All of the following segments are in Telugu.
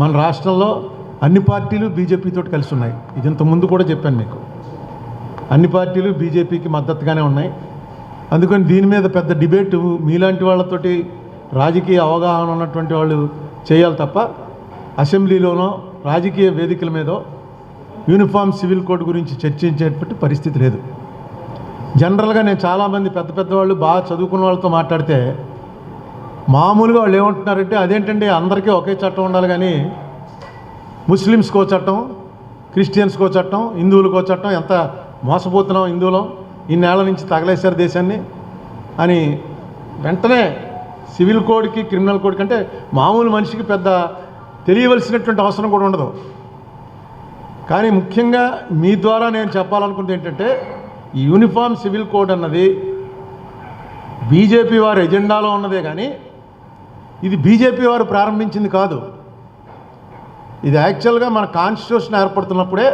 మన రాష్ట్రంలో అన్ని పార్టీలు బీజేపీతో కలిసి ఉన్నాయి. ఇది ఇంత ముందు కూడా చెప్పాను మీకు. అన్ని పార్టీలు బీజేపీకి మద్దతుగానే ఉన్నాయి. అందుకని దీని మీద పెద్ద డిబేటు మీలాంటి వాళ్ళతోటి రాజకీయ అవగాహన ఉన్నటువంటి వాళ్ళు చేయాలి తప్ప అసెంబ్లీలోనో రాజకీయ వేదికల మీదో యూనిఫామ్ సివిల్ కోడ్ గురించి చర్చించేటువంటి పరిస్థితి లేదు. జనరల్గా నేను చాలామంది పెద్ద పెద్దవాళ్ళు బాగా చదువుకున్న వాళ్ళతో మాట్లాడితే మామూలుగా వాళ్ళు ఏమంటున్నారంటే అదేంటండి అందరికీ ఒకే చట్టం ఉండాలి కానీ ముస్లిమ్స్కో చట్టం క్రిస్టియన్స్కో చట్టం హిందువులకో చట్టం ఎంత మోసపోతున్నాం హిందువులం ఇన్నేళ్ళ నుంచి తగలేశారు దేశాన్ని అని వెంటనే సివిల్ కోడ్కి క్రిమినల్ కోడ్ కంటే మామూలు మనిషికి పెద్ద తెలియవలసినటువంటి అవసరం కూడా ఉండదు. కానీ ముఖ్యంగా మీ ద్వారా నేను చెప్పాలనుకుంది ఏంటంటే ఈ యూనిఫామ్ సివిల్ కోడ్ అన్నది బీజేపీ వారి ఎజెండాలో ఉన్నదే కానీ ఇది బీజేపీ వారు ప్రారంభించింది కాదు. ఇది యాక్చువల్గా మన constitution ఏర్పడుతున్నప్పుడే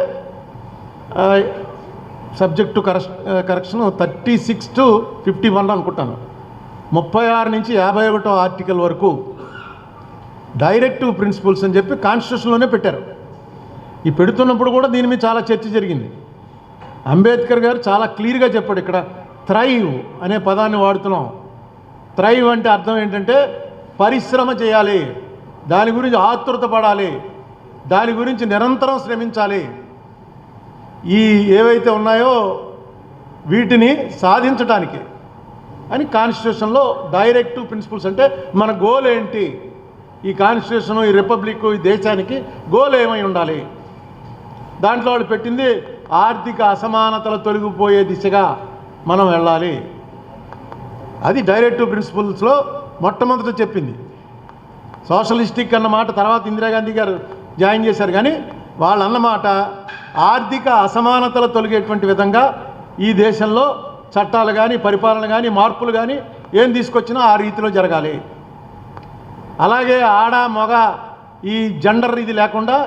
subject to correct correction thirty six to fifty one అనుకుంటాను. ముప్పై ఆరు నుంచి యాభై ఒకటో ఆర్టికల్ వరకు డైరెక్టివ్ ప్రిన్సిపల్స్ అని చెప్పి కాన్స్టిట్యూషన్లోనే పెట్టారు. ఈ పెడుతున్నప్పుడు కూడా దీని మీద చాలా చర్చ జరిగింది. అంబేద్కర్ గారు చాలా క్లియర్గా చెప్పాడు ఇక్కడ థ్రైవ్ అనే పదాన్ని వాడుతున్నాం. థ్రైవ్ అంటే అర్థం ఏంటంటే పరిశ్రమ చేయాలి. దాని గురించి ఆతృత పడాలి. దాని గురించి నిరంతరం శ్రమించాలి. ఈ ఏవైతే ఉన్నాయో వీటిని సాధించడానికి అని కాన్స్టిట్యూషన్లో డైరెక్టివ్ ప్రిన్సిపల్స్ అంటే మన గోల్ ఏంటి? ఈ కాన్స్టిట్యూషన్ ఈ రిపబ్లిక్ ఈ దేశానికి గోల్ ఏమై ఉండాలి? దాంట్లో వాళ్ళు పెట్టింది ఆర్థిక అసమానతలు తొలగిపోయే దిశగా మనం వెళ్ళాలి. అది డైరెక్టివ్ ప్రిన్సిపల్స్లో మొట్టమొదట చెప్పింది. సోషలిస్టిక్ అన్న మాట తర్వాత ఇందిరాగాంధీ గారు జాయిన్ చేశారు. కానీ వాళ్ళు అన్నమాట ఆర్థిక అసమానతలు తొలగేటువంటి విధంగా ఈ దేశంలో చట్టాలు కానీ పరిపాలన కానీ మార్పులు కానీ ఏం తీసుకొచ్చినా ఆ రీతిలో జరగాలి. అలాగే ఆడ మగ ఈ జెండర్ ఇది లేకుండా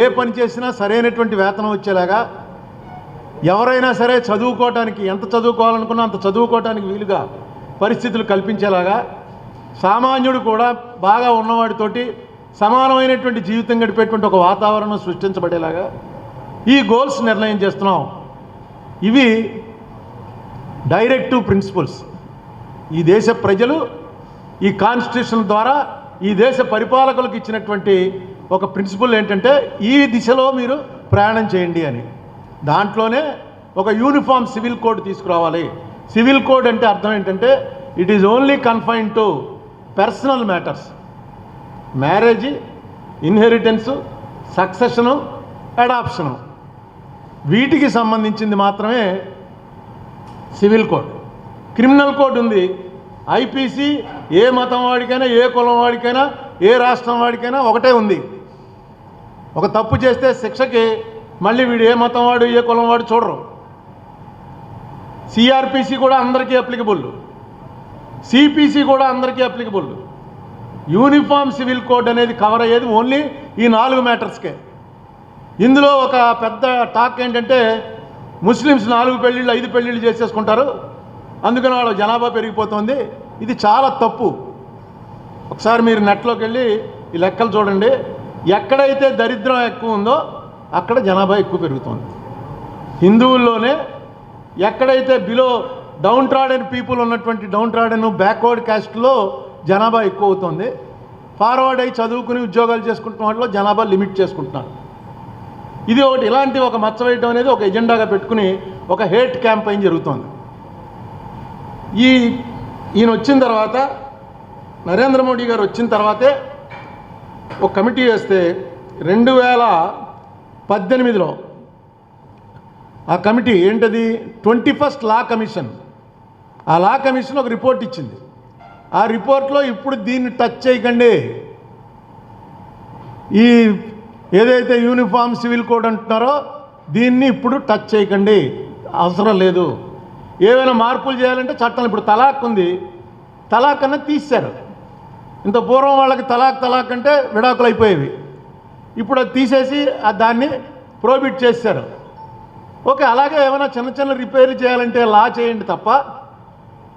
ఏ పని చేసినా సరైనటువంటి వేతనం వచ్చేలాగా ఎవరైనా సరే చదువుకోవటానికి ఎంత చదువుకోవాలనుకున్నా అంత చదువుకోవటానికి వీలుగా పరిస్థితులు కల్పించేలాగా సామాన్యుడు కూడా బాగా ఉన్నవాడితోటి సమానమైనటువంటి జీవితం గడిపేటువంటి ఒక వాతావరణం సృష్టించబడేలాగా ఈ గోల్స్ నిర్ణయం చేస్తున్నాం. ఇవి డైరెక్టివ్ ప్రిన్సిపల్స్. ఈ దేశ ప్రజలు ఈ కాన్స్టిట్యూషన్ ద్వారా ఈ దేశ పరిపాలకులకు ఇచ్చినటువంటి ఒక ప్రిన్సిపల్ ఏంటంటే ఈ దిశలో మీరు ప్రయాణం చేయండి అని. దాంట్లోనే ఒక యూనిఫామ్ సివిల్ కోడ్ తీసుకురావాలి. సివిల్ కోడ్ అంటే అర్థం ఏంటంటే it is only confine to personal matters. Marriage inheritance succession adoption. వీటికి సంబంధించింది మాత్రమే సివిల్ కోడ్. క్రిమినల్ కోడ్ ఉంది. ఐపీసీ ఏ మతం వాడికైనా ఏ కులం వాడికైనా ఏ రాష్ట్రం వాడికైనా ఒకటే ఉంది. ఒక తప్పు చేస్తే శిక్షకి మళ్ళీ వీడు ఏ మతం వాడు ఏ కులం వాడు చూడరు. సిఆర్పిసి కూడా అందరికీ అప్లికబుల్ సిపిసి కూడా అందరికీ అప్లికబుల్ యూనిఫామ్ సివిల్ కోడ్ అనేది కవర్ అయ్యేది ఓన్లీ ఈ నాలుగు మ్యాటర్స్కే ఇందులో ఒక పెద్ద టాక్ ఏంటంటే ముస్లిమ్స్ నాలుగు పెళ్ళిళ్ళు ఐదు పెళ్ళిళ్ళు చేసేసుకుంటారు. అందుకని వాళ్ళ జనాభా పెరిగిపోతుంది. ఇది చాలా తప్పు. ఒకసారి మీరు నెట్లోకి వెళ్ళి ఈ లెక్కలు చూడండి. ఎక్కడైతే దరిద్రం ఎక్కువ ఉందో అక్కడ జనాభా ఎక్కువ పెరుగుతుంది. హిందువుల్లోనే ఎక్కడైతే బిలో డౌన్ ట్రాడెన్ పీపుల్ ఉన్నటువంటి డౌన్ ట్రాడెన్ బ్యాక్వర్డ్ క్యాస్ట్లో జనాభా ఎక్కువ అవుతుంది ఫార్వర్డ్ అయి చదువుకుని ఉద్యోగాలు చేసుకుంటున్న వాటిలో జనాభా లిమిట్ చేసుకుంటున్నారు. ఇది ఒకటి. ఇలాంటి ఒక మచ్చ వేయడం అనేది ఒక ఎజెండాగా పెట్టుకుని ఒక హేట్ క్యాంపెయిన్ జరుగుతోంది. ఈ ఈయన వచ్చిన తర్వాత నరేంద్ర మోడీ గారు వచ్చిన తర్వాతే ఒక కమిటీ వేస్తే రెండు వేల పద్దెనిమిదిలో ఆ కమిటీ ఏంటది? Twenty first law commission. ఆ లా కమిషన్ ఒక రిపోర్ట్ ఇచ్చింది. ఆ రిపోర్ట్లో ఇప్పుడు దీన్ని టచ్ చేయకండి. ఈ ఏదైతే యూనిఫామ్ సివిల్ కోడ్ అంటున్నారో దీన్ని ఇప్పుడు టచ్ చేయకండి. అవసరం లేదు. ఏవైనా మార్పులు చేయాలంటే చట్టం ఇప్పుడు తలాక్ ఉంది. తలాక్ అన్నది తీశారు. ఇంత పూర్వం వాళ్ళకి తలాక్ తలాక్ అంటే విడాకులు అయిపోయేవి. ఇప్పుడు అది తీసేసి ఆ దాన్ని ప్రోబిట్ చేశారు. ఓకే అలాగే ఏమైనా చిన్న చిన్న రిపేర్లు చేయాలంటే లా చేయండి తప్ప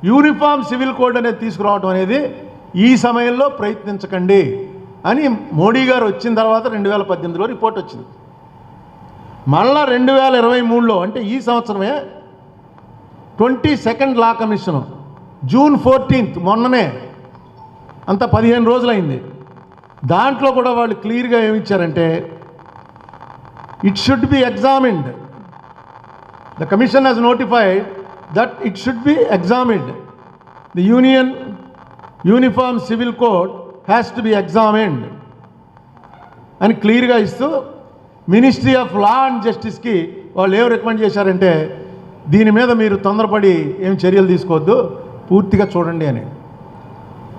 యూనిఫామ్ సివిల్ కోడ్ అనేది తీసుకురావడం అనేది ఈ సమయంలో ప్రయత్నించకండి అని మోడీ గారు వచ్చిన తర్వాత రెండు వేల పద్దెనిమిదిలో రిపోర్ట్ వచ్చింది. మళ్ళా రెండు వేల ఇరవై మూడులో అంటే ఈ సంవత్సరమే twenty second law commission June fourteenth మొన్ననే అంత పదిహేను రోజులైంది. దాంట్లో కూడా వాళ్ళు క్లియర్గా ఏమిచ్చారంటే it should be examined. The commission has notified that it should be examined the union uniform civil code has to be examined అని క్లియర్గా ఇస్తూ మినిస్ట్రీ ఆఫ్ లా అండ్ జస్టిస్కి వాళ్ళు ఏం రికమెండ్ చేశారంటే దీని మీద మీరు తొందరపడి ఏం చర్యలు తీసుకోవద్దు పూర్తిగా చూడండి అని.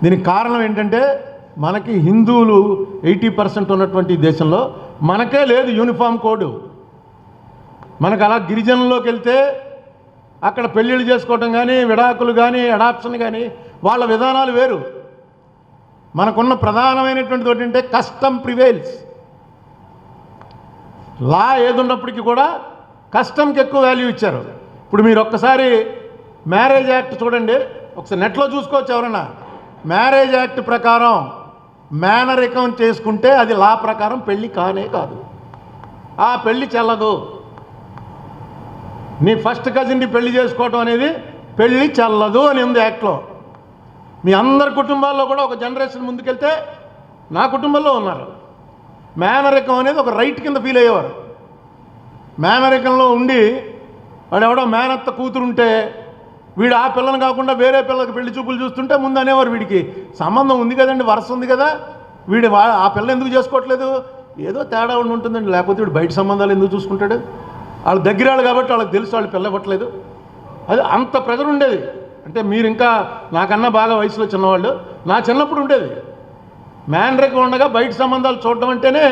దీనికి కారణం ఏంటంటే మనకి హిందువులు ఎయిటీ పర్సెంట్ ఉన్నటువంటి దేశంలో మనకే లేదు యూనిఫామ్ కోడ్ మనకు అలా గిరిజనంలోకి వెళ్తే అక్కడ పెళ్ళిళ్ళు చేసుకోవటం కానీ విడాకులు కానీ అడాప్షన్ కానీ వాళ్ళ విధానాలు వేరు. మనకున్న ప్రధానమైనటువంటిది ఏంటంటే కస్టమ్ ప్రివైల్స్. లా ఏదున్నప్పటికీ కూడా కస్టమ్కి ఎక్కువ వాల్యూ ఇచ్చారు. ఇప్పుడు మీరు ఒక్కసారి మ్యారేజ్ యాక్ట్ చూడండి. ఒకసారి నెట్లో చూసుకోవచ్చు ఎవరన్నా. మ్యారేజ్ యాక్ట్ ప్రకారం మేనరికం చేసుకుంటే అది లా ప్రకారం పెళ్ళి కానే కాదు. ఆ పెళ్ళి చెల్లదు. నీ ఫస్ట్ కజిన్ని పెళ్ళి చేసుకోవటం అనేది పెళ్ళి చల్లదు అని ఉంది యాక్ట్లో. మీ అందరి కుటుంబాల్లో కూడా ఒక జనరేషన్ ముందుకెళ్తే నా కుటుంబంలో ఉన్నారు. మేనరికం అనేది ఒక రైట్ కింద ఫీల్ అయ్యేవారు. మేనరికంలో ఉండి వాడు ఎవడో మేనత్త కూతురుంటే వీడు ఆ పిల్లని కాకుండా వేరే పిల్లకి పెళ్ళి చూపులు చూస్తుంటే ముందు అనేవారు వీడికి. సంబంధం ఉంది కదండి వరుస ఉంది కదా. వీడు వా ఆ పిల్ల ఎందుకు చేసుకోవట్లేదు? ఏదో తేడా ఉండి ఉంటుందండి. లేకపోతే వీడు బయట సంబంధాలు ఎందుకు చూసుకుంటాడు? వాళ్ళు దగ్గర వాళ్ళు కాబట్టి వాళ్ళకి తెలుసు వాళ్ళు పిల్ల అది అంత ప్రెజర్ ఉండేది. అంటే మీరు ఇంకా నాకన్నా బాగా వయసులో చిన్నవాళ్ళు నా చిన్నప్పుడు ఉండేది. మ్యాన్రికం ఉండగా బయట సంబంధాలు చూడడం అంటేనే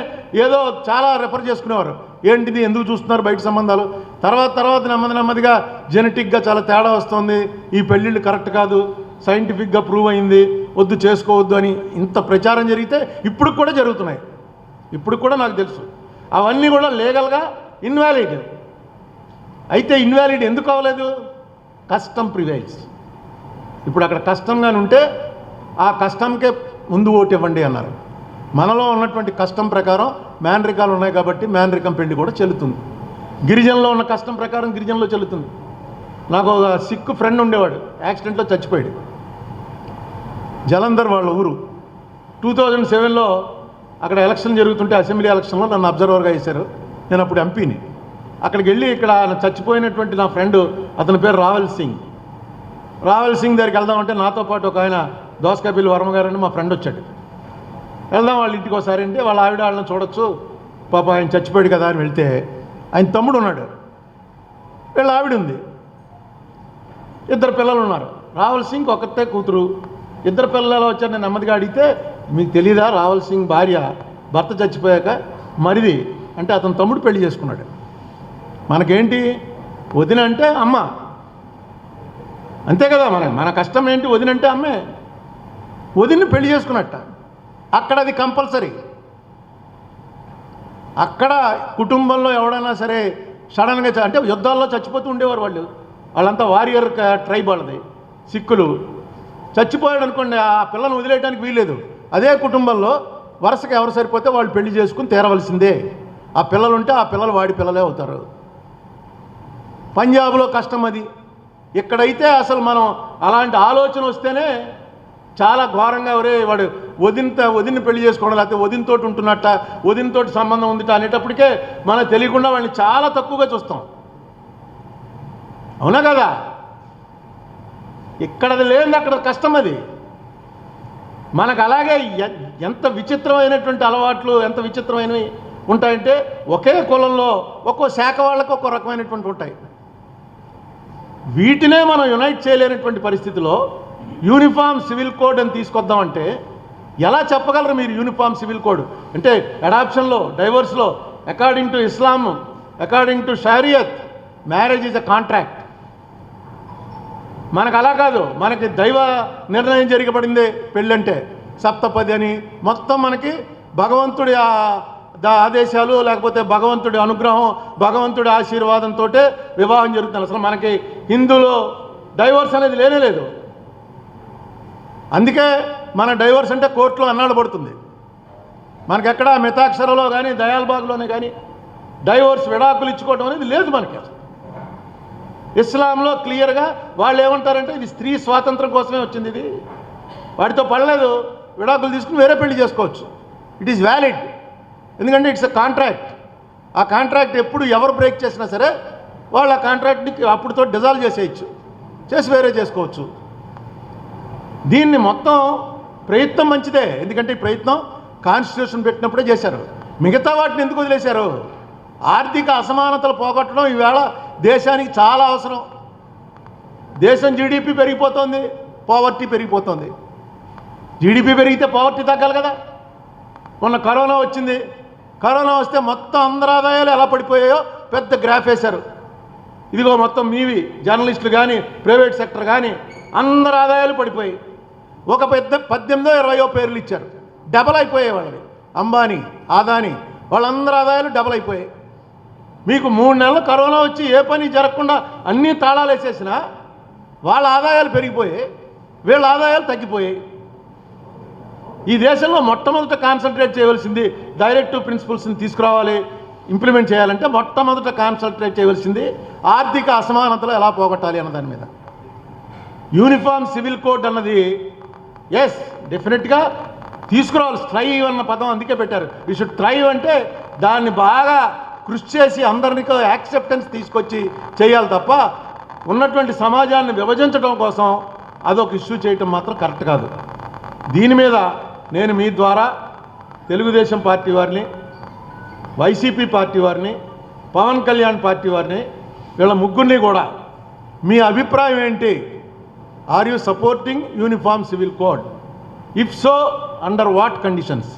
ఏదో చాలా రెఫర్ చేసుకునేవారు. ఏంటిది ఎందుకు చూస్తున్నారు బయట సంబంధాలు? తర్వాత తర్వాత నెమ్మది నెమ్మదిగా జెనెటిక్గా చాలా తేడా వస్తుంది. ఈ పెళ్ళిళ్ళు కరెక్ట్ కాదు సైంటిఫిక్గా ప్రూవ్ అయింది వద్దు చేసుకోవద్దు అని ఇంత ప్రచారం జరిగితే ఇప్పుడు కూడా జరుగుతున్నాయి. ఇప్పుడు కూడా నాకు తెలుసు. అవన్నీ కూడా లీగల్గా ఇన్వాలిడ్ అయితే ఇన్వాలిడ్ ఎందుకు అవ్వలేదు? కష్టం ప్రివైల్స్. ఇప్పుడు అక్కడ కష్టంగానే ఉంటే ఆ కష్టంకే ముందు ఓటు ఇవ్వండి అన్నారు. మనలో ఉన్నటువంటి కష్టం ప్రకారం మేనరికాలు ఉన్నాయి కాబట్టి మేనరికం పెళ్ళి కూడా చెల్లుతుంది. గిరిజనలో ఉన్న కష్టం ప్రకారం గిరిజనలో చెల్లుతుంది. నాకు ఒక సిక్ ఫ్రెండ్ ఉండేవాడు యాక్సిడెంట్లో చచ్చిపోయాడు. జలంధర్ వాళ్ళ ఊరు. టూ థౌజండ్ సెవెన్లో అక్కడ ఎలక్షన్ జరుగుతుంటే అసెంబ్లీ ఎలక్షన్లో నన్ను అబ్జర్వర్గా వేశారు నేను అప్పుడు ఎంపీని. అక్కడికి వెళ్ళి ఇక్కడ చచ్చిపోయినటువంటి నా ఫ్రెండ్ అతని పేరు రావల్ సింగ్. రావల్ సింగ్ దగ్గరికి వెళ్దామంటే నాతో పాటు ఒక ఆయన దోసకాయపల్లి వర్మ గారని మా ఫ్రెండ్ వచ్చాడు. వెళ్దాం వాళ్ళ ఇంటికి ఒకసారి అంటే వాళ్ళ ఆవిడ వాళ్ళని చూడొచ్చు. పాప ఆయన చచ్చిపోయాడు కదా అని వెళ్తే ఆయన తమ్ముడు ఉన్నాడు. వీళ్ళ ఆవిడ ఉంది. ఇద్దరు పిల్లలు ఉన్నారు. రావల్ సింగ్ ఒకతే కూతురు. ఇద్దరు పిల్లలు వచ్చారు నేను నెమ్మదిగా అడిగితే మీకు తెలీదా రావల్ సింగ్ భార్య? భర్త చచ్చిపోయాక మరిది? అంటే అతను తమ్ముడు పెళ్ళి చేసుకున్నాడు. మనకేంటి? వదిన అంటే అమ్మ. అంతే కదా మన మన కష్టం ఏంటి వదినంటే అమ్మే? వదిన్ని పెళ్ళి చేసుకున్నట్ట. అక్కడ అది కంపల్సరీ. అక్కడ కుటుంబంలో ఎవడైనా సరే సడన్గా చ- అంటే యుద్ధాల్లో చచ్చిపోతూ ఉండేవారు వాళ్ళు. వాళ్ళంతా వారియర్ ట్రైబ్ వాళ్ళది సిక్కులు. చచ్చిపోయాడు అనుకోండి ఆ పిల్లను వదిలేయడానికి వీల్లేదు. అదే కుటుంబంలో వరుసగా ఎవరు సరిపోతే వాళ్ళు పెళ్ళి చేసుకుని తీరవలసిందే. ఆ పిల్లలు ఉంటే ఆ పిల్లలు వాడి పిల్లలే అవుతారు. పంజాబ్లో కష్టం అది. ఇక్కడైతే అసలు మనం అలాంటి ఆలోచన వస్తేనే చాలా ఘోరంగా ఒరే వాడు వదినత వదిన పెళ్ళి చేసుకోవడం లేకపోతే వదినతోటి ఉంటున్నట్ట వదినతోటి సంబంధం ఉందిట అనేటప్పటికే మనకు తెలియకుండా వాళ్ళని చాలా తక్కువగా చూస్తాం. అవునా కదా? ఇక్కడది లేని అక్కడ కష్టం అది. మనకు అలాగే ఎంత విచిత్రమైనటువంటి అలవాట్లు ఎంత విచిత్రమైనవి ఉంటాయంటే ఒకే కులంలో ఒక్కో శాఖ వాళ్ళకు ఒక్కో రకమైనటువంటి ఉంటాయి. వీటినే మనం యునైట్ చేయలేనటువంటి పరిస్థితిలో యూనిఫామ్ సివిల్ కోడ్ అని తీసుకొద్దామంటే ఎలా చెప్పగలరు మీరు యూనిఫామ్ సివిల్ కోడ్? అంటే అడాప్షన్లో డైవర్స్లో according to Islam according to Shariat marriage is a contract మనకు అలా కాదు. మనకి దైవ నిర్ణయం జరిగబడింది పెళ్ళంటే. సప్తపది అని మొత్తం మనకి భగవంతుడి ఆ- ఆదేశాలు లేకపోతే భగవంతుడి అనుగ్రహం భగవంతుడి ఆశీర్వాదంతో వివాహం జరుగుతుంది. అసలు మనకి హిందూలో డైవర్స్ అనేది లేనే లేదు. అందుకే మన డైవర్స్ అంటే కోర్టులో అన్నాడు పడుతుంది. మనకెక్కడ మితాక్షరలో కానీ దయాల్బాగ్లోనే కానీ డైవోర్స్ విడాకులు ఇచ్చుకోవడం అనేది లేదు మనకి అసలు. ఇస్లాంలో క్లియర్గా వాళ్ళు ఏమంటారంటే ఇది స్త్రీ స్వాతంత్రం కోసమే వచ్చింది ఇది. వాటితో పడలేదు. విడాకులు తీసుకుని వేరే పెళ్ళి చేసుకోవచ్చు. ఇట్ ఈస్ వ్యాలిడ్ ఎందుకంటే ఇట్స్ అ కాంట్రాక్ట్. ఆ కాంట్రాక్ట్ ఎప్పుడు ఎవరు బ్రేక్ చేసినా సరే వాళ్ళు ఆ కాంట్రాక్ట్ని అప్పుడుతో డిజాల్వ్ చేసేయచ్చు. చేసి వేరే చేసుకోవచ్చు. దీన్ని మొత్తం ప్రయత్నం మంచిదే. ఎందుకంటే ఈ ప్రయత్నం కాన్స్టిట్యూషన్ పెట్టినప్పుడే చేశారు. మిగతా వాటిని ఎందుకు వదిలేశారు? ఆర్థిక అసమానతలు పోగొట్టడం ఈవేళ దేశానికి చాలా అవసరం. దేశం జీడిపి పెరిగిపోతుంది పావర్టీ పెరిగిపోతుంది. జీడిపి పెరిగితే పావర్టీ తగ్గాలి కదా. మొన్న కరోనా వచ్చింది. కరోనా వస్తే మొత్తం అందరి ఆదాయాలు ఎలా పడిపోయాయో పెద్ద గ్రాఫ్ వేశారు. ఇదిగో మొత్తం మీవి జర్నలిస్టులు కానీ ప్రైవేట్ సెక్టర్ కానీ అందరి ఆదాయాలు పడిపోయాయి. ఒక పెద్ద పద్దెనిమిదో ఇరవయో పేర్లు ఇచ్చారు. డబల్ అయిపోయాయి వాళ్ళవి. అంబానీ ఆదాని వాళ్ళందరి ఆదాయాలు డబల్ అయిపోయాయి. మీకు మూడు నెలలు కరోనా వచ్చి ఏ పని జరగకుండా అన్నీ తాళాలు వేసేసినా వాళ్ళ ఆదాయాలు పెరిగిపోయాయి. వీళ్ళ ఆదాయాలు తగ్గిపోయాయి. ఈ దేశంలో మొట్టమొదట కాన్సన్ట్రేట్ చేయవలసింది డైరెక్టివ్ ప్రిన్సిపల్స్ని తీసుకురావాలి ఇంప్లిమెంట్ చేయాలంటే మొట్టమొదట కాన్సన్ట్రేట్ చేయవలసింది ఆర్థిక అసమానతలు ఎలా పోగొట్టాలి అన్న దాని మీద. యూనిఫామ్ సివిల్ కోడ్ అన్నది ఎస్ డెఫినెట్గా తీసుకురావాలి స్ట్రైవ్ అన్న పదం అందుకే పెట్టారు. ఈ షుడ్ ట్రైవ్ అంటే దాన్ని బాగా కృషి చేసి అందరినీ యాక్సెప్టెన్స్ తీసుకొచ్చి చేయాలి తప్ప ఉన్నటువంటి సమాజాన్ని విభజించడం కోసం అదొక ఇష్యూ చేయటం మాత్రం కరెక్ట్ కాదు. దీని మీద నేను మీ ద్వారా తెలుగుదేశం పార్టీ వారిని వైసీపీ పార్టీ వారిని పవన్ కళ్యాణ్ పార్టీ వారిని వీళ్ళ ముగ్గురిని కూడా మీ అభిప్రాయం ఏంటి? Are you supporting uniform civil code if so under what conditions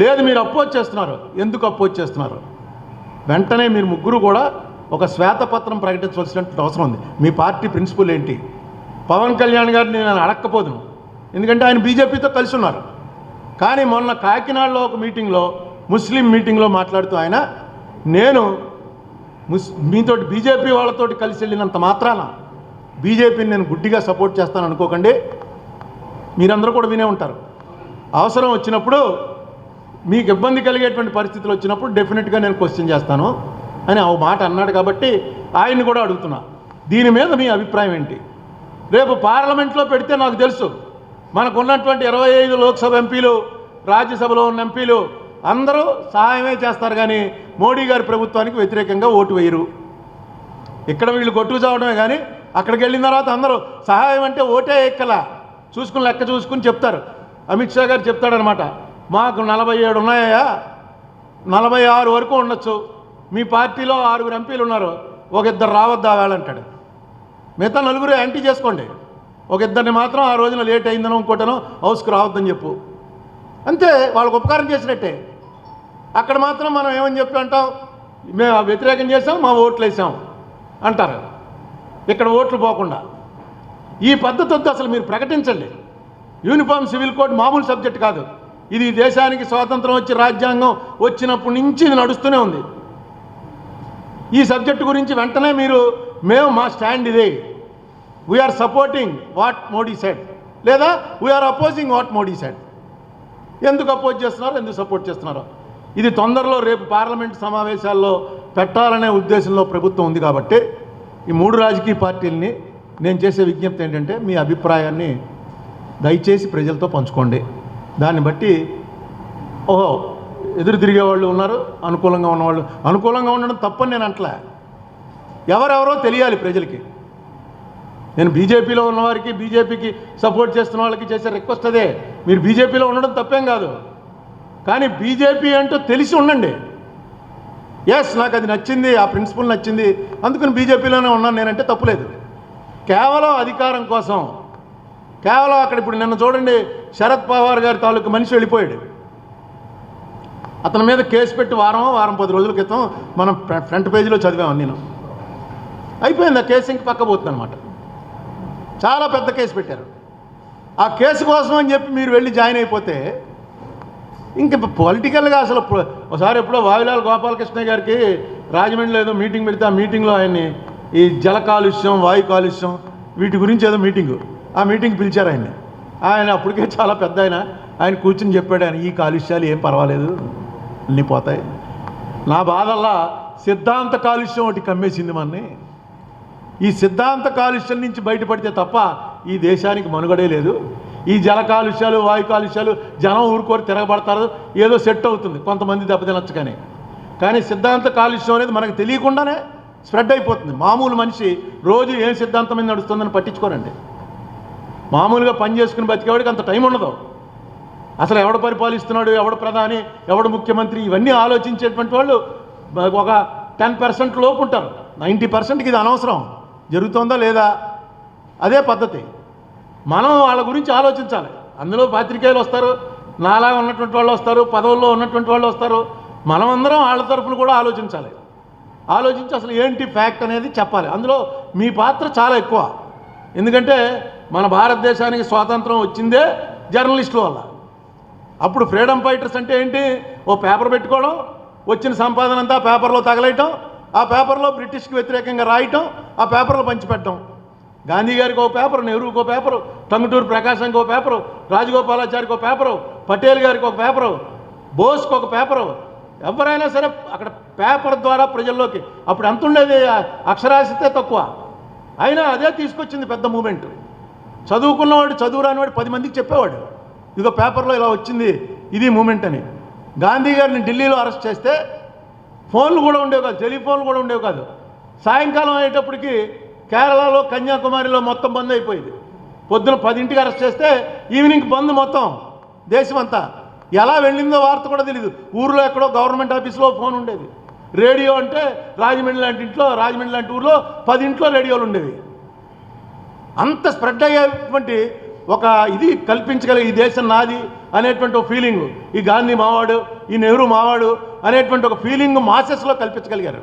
లేదు మీరు అపోజ్ చేస్తున్నారు. ఎందుకు అపోజ్ చేస్తున్నారు? వెంటనే మీరు ముగ్గురు కూడా ఒక శ్వేతపత్రం ప్రకటించవలసినటువంటి అవసరం ఉంది. మీ పార్టీ ప్రిన్సిపల్ ఏంటి? పవన్ కళ్యాణ్ గారిని నేను అడక్కపోదును ఎందుకంటే ఆయన బీజేపీతో కలిసి ఉన్నారు. కానీ మొన్న కాకినాడలో ఒక మీటింగ్లో ముస్లిం మీటింగ్లో మాట్లాడుతూ ఆయన నేను ముస్ మీతోటి బీజేపీ వాళ్ళతోటి కలిసి వెళ్ళినంత మాత్రాన బీజేపీని నేను గుడ్డిగా సపోర్ట్ చేస్తాను అనుకోకండి. మీరందరూ కూడా వినే ఉంటారు. అవసరం వచ్చినప్పుడు మీకు ఇబ్బంది కలిగేటువంటి పరిస్థితులు వచ్చినప్పుడు డెఫినెట్గా నేను క్వశ్చన్ చేస్తాను. అని ఆ మాట అన్నాడు కాబట్టి ఆయన్ని కూడా అడుగుతున్నా. దీని మీద మీ అభిప్రాయం ఏంటి? రేపు పార్లమెంట్లో పెడితే నాకు తెలుసు. మనకు ఉన్నటువంటి ఇరవై ఐదు లోక్సభ ఎంపీలు రాజ్యసభలో ఉన్న ఎంపీలు అందరూ సహాయమే చేస్తారు కానీ మోడీ గారి ప్రభుత్వానికి వ్యతిరేకంగా ఓటు వేయరు. ఇక్కడ వీళ్ళు కొట్టుకు చావడమే కానీ అక్కడికి వెళ్ళిన తర్వాత అందరూ సహాయం అంటే ఓటే ఎక్కల. చూసుకుని లెక్క చూసుకుని చెప్తారు. అమిత్ షా గారు చెప్తాడనమాట మాకు నలభై ఏడు ఉన్నాయా? నలభై ఆరు వరకు ఉండొచ్చు. మీ పార్టీలో ఆరుగురు ఎంపీలు ఉన్నారు. ఒక ఇద్దరు రావద్దా వేళంటాడు మిగతా నలుగురు యాంటీ చేసుకోండి. ఒక ఇద్దరిని మాత్రం ఆ రోజున లేట్ అయిందనో ఇంకోటనో హౌస్కి రావద్దని చెప్పు. అంతే వాళ్ళకు ఉపకారం చేసినట్టే. అక్కడ మాత్రం మనం ఏమని చెప్పి అంటాం? మేము వ్యతిరేకం చేసాం మా ఓట్లు వేసాం అంటారు. ఇక్కడ ఓట్లు పోకుండా. ఈ పద్ధతి వద్దు అసలు మీరు ప్రకటించండి. యూనిఫామ్ సివిల్ కోడ్ మామూలు సబ్జెక్ట్ కాదు. ఇది దేశానికి స్వాతంత్రం వచ్చి రాజ్యాంగం వచ్చినప్పటి నుంచి ఇది నడుస్తూనే ఉంది. ఈ సబ్జెక్టు గురించి వెంటనే మీరు మేము మా స్టాండ్ ఇదే. We are supporting what Modi said లేదా we are opposing what Modi said ఎందుకు అపోజ్ చేస్తున్నారో? ఎందుకు సపోర్ట్ చేస్తున్నారో? ఇది తొందరలో రేపు పార్లమెంట్ సమావేశాల్లో పెట్టాలనే ఉద్దేశంలో ప్రభుత్వం ఉంది కాబట్టి ఈ మూడు రాజకీయ పార్టీలని నేను చేసే విజ్ఞప్తి ఏంటంటే మీ అభిప్రాయాన్ని దయచేసి ప్రజలతో పంచుకోండి. దాన్ని బట్టి ఓహో ఎదురు తిరిగే వాళ్ళు ఉన్నారు అనుకూలంగా ఉన్నవాళ్ళు. అనుకూలంగా ఉండడం తప్పని నేను అంటలే. ఎవరెవరో తెలియాలి ప్రజలకి. నేను బీజేపీలో ఉన్నవారికి బీజేపీకి సపోర్ట్ చేస్తున్న వాళ్ళకి చేసే రిక్వెస్ట్ అదే. మీరు బీజేపీలో ఉండడం తప్పేం కాదు. కానీ బీజేపీ అంటూ తెలిసి ఉండండి. ఎస్ నాకు అది నచ్చింది ఆ ప్రిన్సిపల్ నచ్చింది. అందుకని బీజేపీలోనే ఉన్నాను నేనంటే తప్పులేదు. కేవలం అధికారం కోసం. కేవలం అక్కడ ఇప్పుడు నిన్న చూడండి శరద్ పవార్ గారి తాలూకు మనిషి వెళ్ళిపోయాడు. అతని మీద కేసు పెట్టి వారం వారం పది రోజుల క్రితం మనం ఫ్రంట్ పేజీలో చదివాము నేను అయిపోయింది ఆ కేసు ఇంక పక్క పోతుంది అనమాట చాలా పెద్ద కేసు పెట్టారు. ఆ కేసు కోసం అని చెప్పి మీరు వెళ్ళి జాయిన్ అయిపోతే ఇంక పొలిటికల్గా అసలు ఒకసారి ఎప్పుడో వావిలాల్ గోపాలకృష్ణ గారికి రాజమండ్రిలో ఏదో మీటింగ్ పెడితే ఆ మీటింగ్లో ఆయన్ని ఈ జల కాలుష్యం వాయు కాలుష్యం వీటి గురించి ఏదో మీటింగు ఆ మీటింగ్ పిలిచారు ఆయన్ని. ఆయన అప్పటికే చాలా పెద్ద ఆయన. ఆయన కూర్చుని చెప్పాడు ఆయన ఈ కాలుష్యాలు ఏం పర్వాలేదు అన్నీ పోతాయి. నా బాధల్లా సిద్ధాంత కాలుష్యం ఒకటి కమ్మేసింది మనని ఈ సిద్ధాంత కాలుష్యం నుంచి బయటపడితే తప్ప ఈ దేశానికి మనుగడే లేదు. ఈ జల కాలుష్యాలు వాయు కాలుష్యాలు జనం ఊరుకోరు తిరగబడతారు ఏదో సెట్ అవుతుంది కొంతమంది దెబ్బతినచ్చు కానీ కానీ సిద్ధాంత కాలుష్యం అనేది మనకు తెలియకుండానే స్ప్రెడ్ అయిపోతుంది. మామూలు మనిషి రోజు ఏం సిద్ధాంతం మీద నడుస్తుందని పట్టించుకోరండి. మామూలుగా పని చేసుకుని బతికేవాడికి అంత టైం ఉండదు. అసలు ఎవడు పరిపాలిస్తున్నాడు ఎవడు ప్రధాని ఎవడు ముఖ్యమంత్రి ఇవన్నీ ఆలోచించేటువంటి వాళ్ళు ఒక టెన్ పర్సెంట్ లోపు ఉంటారు. నైంటీ పర్సెంట్కి ఇది అనవసరం. జరుగుతుందా లేదా? అదే పద్ధతి. మనం వాళ్ళ గురించి ఆలోచించాలి. అందులో పాత్రికేయులు వస్తారు నాలా ఉన్నటువంటి వాళ్ళు వస్తారు పదవుల్లో ఉన్నటువంటి వాళ్ళు వస్తారు. మనమందరం వాళ్ళ తరఫున కూడా ఆలోచించాలి. ఆలోచించి అసలు ఏంటి ఫ్యాక్ట్ అనేది చెప్పాలి. అందులో మీ పాత్ర చాలా ఎక్కువ. ఎందుకంటే మన భారతదేశానికి స్వాతంత్రం వచ్చిందే జర్నలిస్టుల వల్ల. అప్పుడు ఫ్రీడమ్ ఫైటర్స్ అంటే ఏంటి? ఓ పేపర్ పెట్టుకోవడం వచ్చిన సంపాదన అంతా పేపర్లో తగలేయటం ఆ పేపర్లో బ్రిటిష్కి వ్యతిరేకంగా రాయటం ఆ పేపర్లో పంచిపెట్టడం. గాంధీ గారికి ఒక పేపర్ నెహ్రూకి ఒక పేపరు టంగుటూరు ప్రకాశంకి ఒక పేపరు రాజగోపాలాచారికి ఒక పేపరు పటేల్ గారికి ఒక పేపరు బోస్కి ఒక పేపరు. ఎవరైనా సరే అక్కడ పేపర్ ద్వారా ప్రజల్లోకి అప్పుడు ఎంత ఉండేది? అక్షరాస్యతే తక్కువ. అయినా అదే తీసుకొచ్చింది పెద్ద మూమెంట్. చదువుకున్నవాడు చదువు రానివాడు పది మందికి చెప్పేవాడు. ఇదిగో పేపర్లో ఇలా వచ్చింది ఇది మూమెంట్ అని. గాంధీ గారిని ఢిల్లీలో అరెస్ట్ చేస్తే ఫోన్లు కూడా ఉండేవి కాదు టెలిఫోన్లు కూడా ఉండేవి కాదు. సాయంకాలం అయ్యేటప్పటికి కేరళలో కన్యాకుమారిలో మొత్తం బంద్ అయిపోయింది. పొద్దున పదింటికి అరెస్ట్ చేస్తే ఈవినింగ్ బంద్ మొత్తం దేశమంతా. ఎలా వెళ్ళిందో వార్త కూడా తెలియదు ఊర్లో ఎక్కడో గవర్నమెంట్ ఆఫీస్లో ఫోన్ ఉండేది. రేడియో అంటే రాజమండ్రి లాంటి ఇంట్లో రాజమండ్రి లాంటి ఊర్లో పది ఇంట్లో రేడియోలు ఉండేవి. అంత స్ప్రెడ్ అయ్యేటువంటి ఒక ఇది కల్పించగలిగే ఈ దేశం నాది అనేటువంటి ఒక ఫీలింగ్ ఈ గాంధీ మావాడు ఈ నెహ్రూ మావాడు అనేటువంటి ఒక ఫీలింగ్ మాసెస్లో కల్పించగలిగారు.